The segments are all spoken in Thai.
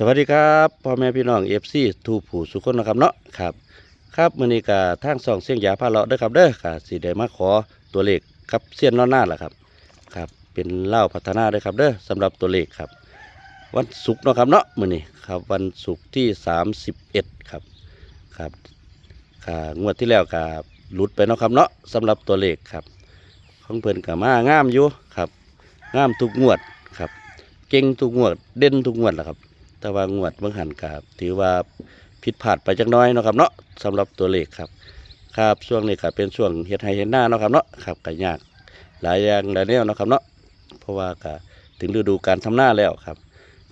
สวัสดีครับพ่อแม่พี่น้องเอฟซีทูผู้สุขคนนะครับเนาะครับ ครับมื้อนี้ก็ทางสองเสียงยาพาเลาะเด้อครับเด้อค่ะสิได้มาขอตัวเลขกับเสียนนอนหน้าล่ะครับครับเป็นเล่าพัฒนาเด้อครับเด้อสำหรับตัวเลขครับ วันศุกร์เนาะครับเนาะมื้อนี้ครับวันศุกร์ที่ 31ครับครับค่ะงวดที่แล้วก็หลุดไปเนาะครับเนาะสำหรับตัวเลขครับ ของเพิ่นก็มางามอยู่ครับงามทุกงวดครับ เก่งทุกงวดเด่นทุกงวดแหละครับ แต่ว่างวดบางหันกับถือว่าผิดพลาดไปจักน้อยเนาะครับเนาะสำหรับตัวเลขครับ ครับช่วงนี้ก็เป็นช่วงเฮ็ดให้เห็นหน้าเนาะครับเนาะครับก็ยากหลายอย่างหลายแนวเนาะครับเนาะเพราะว่าก็ถึงฤดูการทำหน้าแล้วครับ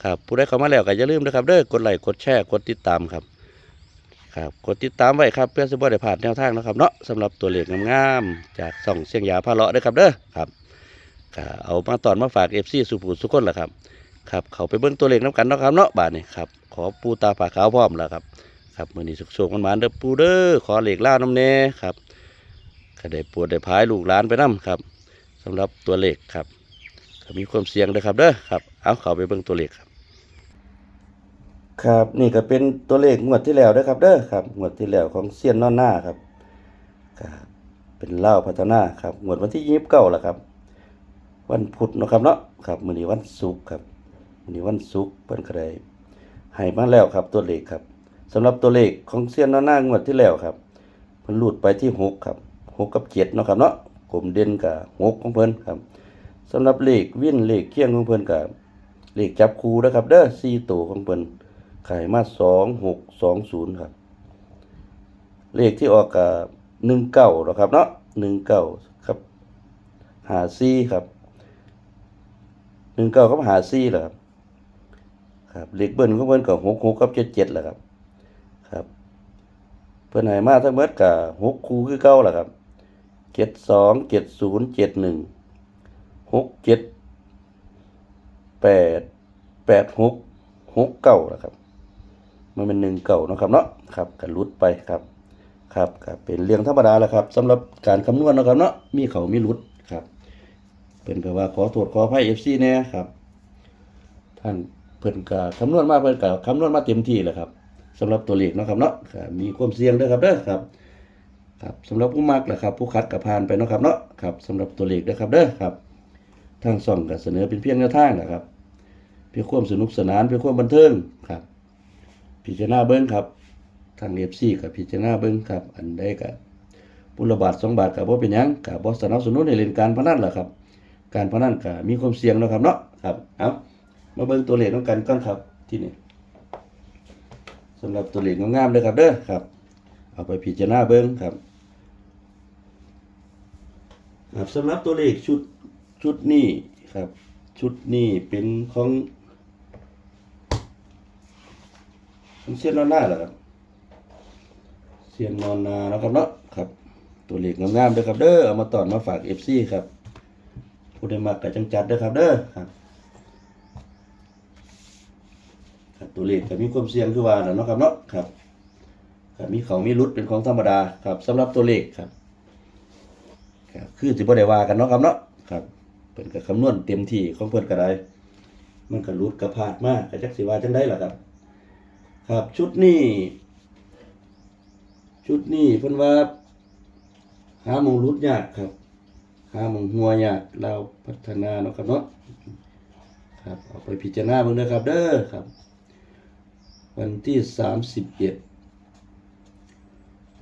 ครับผู้ใดเข้ามาแล้วก็อย่าลืมนะครับเด้อกดไลค์กดแชร์กดติดตามครับครับกดติดตามไว้ครับเพื่อสิบ่ได้พลาดแนวทางนะครับเนาะสำหรับตัวเลขงามๆจากส่องเสียงยาพาเลาะด้อครับเด้อครับก็เอามาตอนมาฝาก FC สุภูสุคนล่ะครับ ครับเขาไปเบิ้งตัวเลขน้ำกันเนาะครับเนาะบาทนี่ครับขอปูตาผาขาวพร้อมแล้วครับครับมือนี้สุกๆมันมาเด้อปูเด้อขอเหล็กล่าน้ำเน่ครับก็ได้ปวดได้พายลูกหลานไปน้ำครับสำหรับตัวเลขครับก็มีความเสี่ยงเด้อครับเด้อครับ เอาเขาไปเบิ้งตัวเลขครับ ครับนี่ก็เป็นตัวเลขงวดที่แล้วเด้อครับเด้อครับงวดที่แล้วของเซียนนอนหน้าครับครับเป็นเล่าพัฒนาครับงวดวันที่ยี่สิบเก้าละครับ วันพุธเนาะครับเนาะครับมือนี้วันศุกร์ครับ วันนี้วันศุกร์เพิ่นก็ได้ให้มาแล้วครับตัวเลขครับสำหรับตัวเลขของเซียนหน้าหน้างวดที่แล้วครับเพิ่นรูดไปที่หกครับหกกับเจ็ดเนาะครับเนาะกลมเด่นกับหกของเพิ่นครับสำหรับเลขวิ่นเลขเคียงของเพิ่นกับเลขจับคู่นะครับ เด้อสี่ตัวของเพิ่นขายมาสองหกสองศูนย์ครับ เลขที่ออกกับหนึ่งเก้านาะครับเนาะหนึ่งเก้าครับหาซี่ครับหนึ่งเก้ากับหาซี่แหละครับ ครับเลขเบิ้ลของเพิ่นกับหกหกกับเจ็ดเจ็ดแหละครับ ครับ เพิ่นให้มาทั้งหมดกับหกคู่คือเก้าแหละครับเจ็ดสองเจ็ดศูนย์เจ็ดหนึ่งหกเจ็ดแปดแปดหกหกเก้าแหละครับ มันเป็นหนึ่งเก่านะครับเนาะครับกันรุดไปครับ ครับครับเป็นเรื่องธรรมดาแหละครับสำหรับการคำนวณนะครับเนาะมีเขามีรุดครับเป็นก็ว่าขอโทษขออภัย FC แน่ครับ ท่าน พิ่นก็คำนวณมาเพิ่นก็คำนวณมาเต็มที่แหละครับสำหรับตัวเลขเนาะครับเนาะมีความเสี่ยงด้อครับเด้อครับครับสำหรับผู้มักแหละครับ ผู้คัดกับผ่านไปเนาะครับเนาะครับสำหรับตัวเลขเด้อครับเด้อครับทางช่องก็เสนอเป็นเพียงแนวทางนะครับ เพื่อความสนุกสนานเพื่อความบันเทิงครับ พิจารณาเบิ้งครับ ทางเอฟซีกับพิจารณาเบิ้งครับ อันใดกับปุระบาทสองบาทกับบ่เป็นยังกับบ่สนับสนุนในเล่นการพนันแหละครับ การพนันก็มีความเสี่ยงเนาะครับเนาะครับเอา มาเบิ่งตัวเลขน้องกันก่อนครับที่นี่สำหรับตัวเลขงามๆเลยครับเด้อครับ เอาไปพิจารณาเบิ่งครับครับสำหรับตัวเลขชุดชุดนี้ครับ ชุดนี้เป็นของเสียนนอนหน้าเหรอครับเสียนนอนนาแล้วครับเนาะครับ ตัวเลขงามๆเด้อครับเด้อเอามาตอนมาฝากเอฟซีครับผู้ใดมากกะจังจัดเด้อครับเด้อครับ ครับตัวเลขก็มีความเสี่ยงคือว่าน่ะเนาะครับเนาะครับครับมีเขามีรุดเป็นของธรรมดาครับสำหรับตัวเลขครับครับคือสิบ่ได้ว่ากันเนาะครับเนาะครับเพิ่นก็คำนวณเต็มที่ของเพิ่นก็ได้มันก็รุดก็พลาดมากก็จักสิว่าจังได๋ล่ะครับ ครับชุดนี้ ชุดนี้เพิ่นว่าหาหมงรุดยากครับหาหมงหัวยากเราพัฒนาเนาะครับเนาะครับเอาไปพิจารณาเบิ่งเด้อครับ เด้อครับ วันที่สามสิบเอ็ด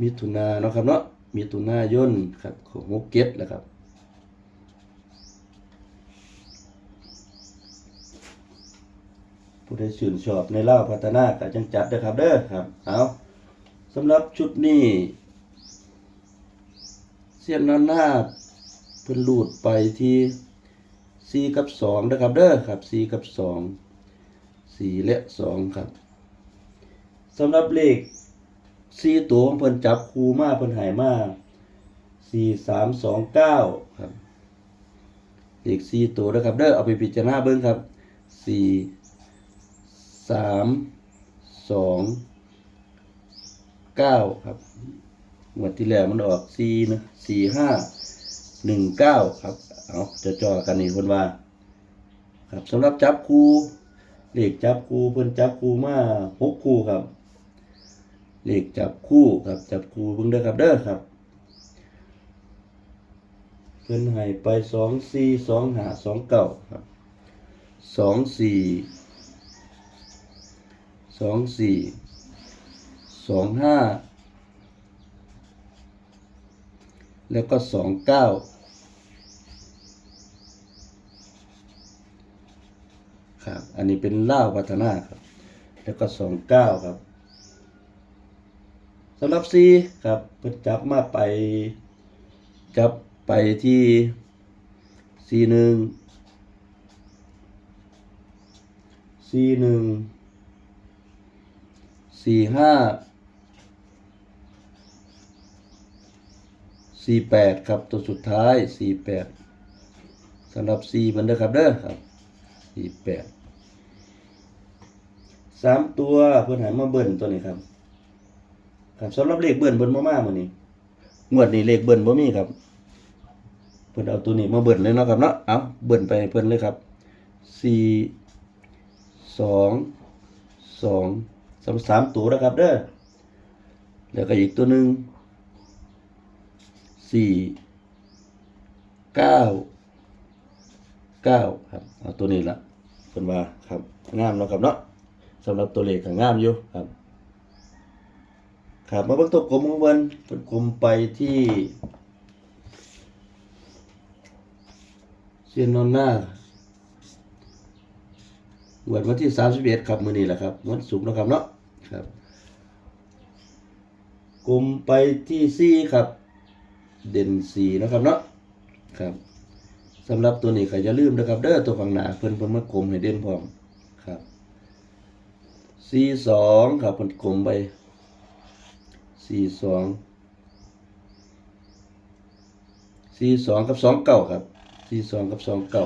มิถุนาเนาะครับเนาะมิถุนายนครับของหกเก็ดแหละครับผู้ใดชื่นชอบในเล่าพัฒนาก็จังจัดนะครับเด้อครับเอาสำหรับชุดนี้เสียนนานาเพิ่นลูดไปที่สี่กับสองนะครับเด้อครับสี่กับสองสี่และสองครับ สำหรับเลขสี่ตัวของเพิ่นจับคูมาเพิ่นหายมาสี่สามสองเก้าครับเลขสี่ตัวนะครับเด้อเอาไปพิจารณาเบิ่งครับสี่สามสองเก้าครับงวดที่แล้วมันออกสี่นะสี่ห้าหนึ่งเก้าครับเอาจะจอกันนี่คนว่า ครับสำหรับจับคู่เลขจับคู่เพิ่นจับคู่มาหกคู่ครับ เลขจับคู่ครับจับคู่เบิ่งเด้อครับเด้อครับเพิ่นให้ไปสองสี่สองหาสองเก้าครับสองสี่สองสี่สองห้าแล้วก็สองเก้าครับ อันนี้เป็นเล่าวัฒนาครับ แล้วก็สองเก้าครับำหรับซีครับเพิ่นจับมาไป จับไปที่ซีหนึ่งซีหนึ่งสี่ห้าสี่แปดครับตัวสุดท้ายสี่แปดสำหรับซีมันเด้อครับเด้อครับสี่แปดสามตัวเพื่อนหายมาเบิ่นตัวนี้ครับ ครับสำหรับเลขเบิ่นเบิ่นมามามื้อนี้งวดนี้เลขเบิ่นบ่มีครับ เพิ่นเอาตัวนี้มาเบิ่นเลยเนาะครับเนาะเอาเบิ่นไปเพิ่นเลยครับสี่สองสองสามสามตัวนะครับ เด้อแล้วก็อีกตัวหนึ่งสี่เก้าเก้าครับเอาตัวนี้ละเพิ่นว่าครับงามเนาะครับเนาะสำหรับตัวเลขก็งามอยู่ครับ ครับมาเบิ่งตัวกลมของเพิ่นเพิ่นกลมไปที่เซียนนอนหน้าวันวันที่31ครับมื้อนี้แหละครับวันศุกร์นะครับเนาะครับกลมไปที่4ครับ เด่น4นะครับเนาะครับสำหรับตัวนี้ก็อย่าลืมนะครับ เด้อตัวข้างหนาเพิ่นเพิ่นมากลมให้เด่นพร้อมครับ42ครับเพิ่นกลมไป 42 42กับ29ครับสี่สองกับสองเก้า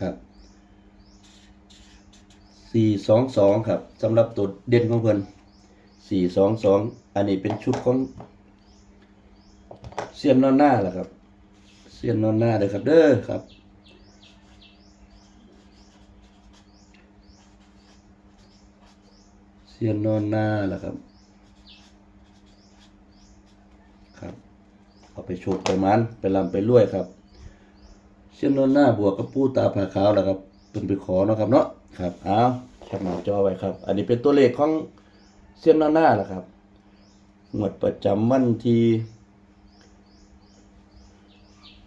ครับสี่สองสองครับสำหรับตัวเด่นของเพิ่นสี่สองสองอันนี้เป็นชุดของเสียนนอนหน้าแหละครับ เสียนนอนหน้าเลยครับเด้อครับ เสี ยนนอนหน้าแหละครับ ครับ เอาไปโชคไปมันไปลำไปรวยครับ เส้นนนหน้าบวกกับปู้ตาผาขาวแหละครับเป็นไปขอเนาะครับเนาะครับเอาแคปหน้าจอไว้ครับ อันนี้เป็นตัวเลขของเส้นนนหน้าแหละครับงวดประจำวันที่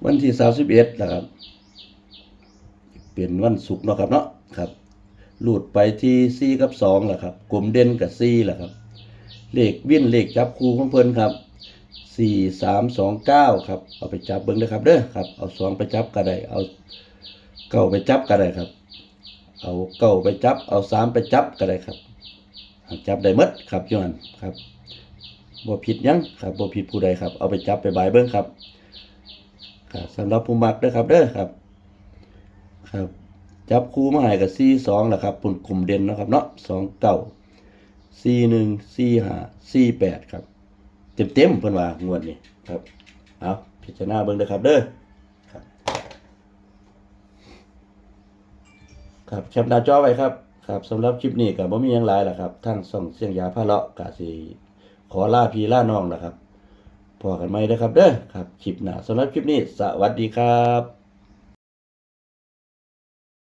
วันที่สามสิบเอ็ดนะครับ เป็นวันศุกร์เนาะครับเนาะครับ หลุดไปที่สี่กับสองแหละครับ กลมเด่นกับสี่แหละครับ เลขวิ่นเลขจับคู่ของเพิ่นครับสี่สามสองเก้าครับ เอาไปจับเบิ้งเลยครับเด้อครับ เอาสองไปจับก็ได้ เอาเก้าไปจับก็ได้ครับ เอาเก้าไปจับ เอาสามไปจับก็ได้ครับ จับได้หมดครับย้อนครับบ่ผิดยังครับบ่ผิดผู้ใดครับ เอาไปจับไปบายเบิ้งครับครับสำหรับผู้มักเด้อครับเด้อครับ ครับ จับคู่มาให้กับสี่สองแหละครับปุ่นกลุ่มเด่นนะครับเนาะสองเก้าสี่หนึ่งสี่ห้าสี่แปดครับ เต็มเต็มๆเพิ่นว่างวดนี้ครับเอาพิจารณาเบิ่งเด้อครับเด้อครับ ครับแคปหน้าจอไว้ครับ ครับสำหรับคลิปนี้ก็บ่มีหยังหลายล่ะครับทางส่องเสียงยาพาเลาะก็สิขอลาพี่ลาน้องล่ะครับพอกันใหม่เด้อครับเด้อครับคลิปหน้าสำหรับคลิปนี้ สวัสดีครับ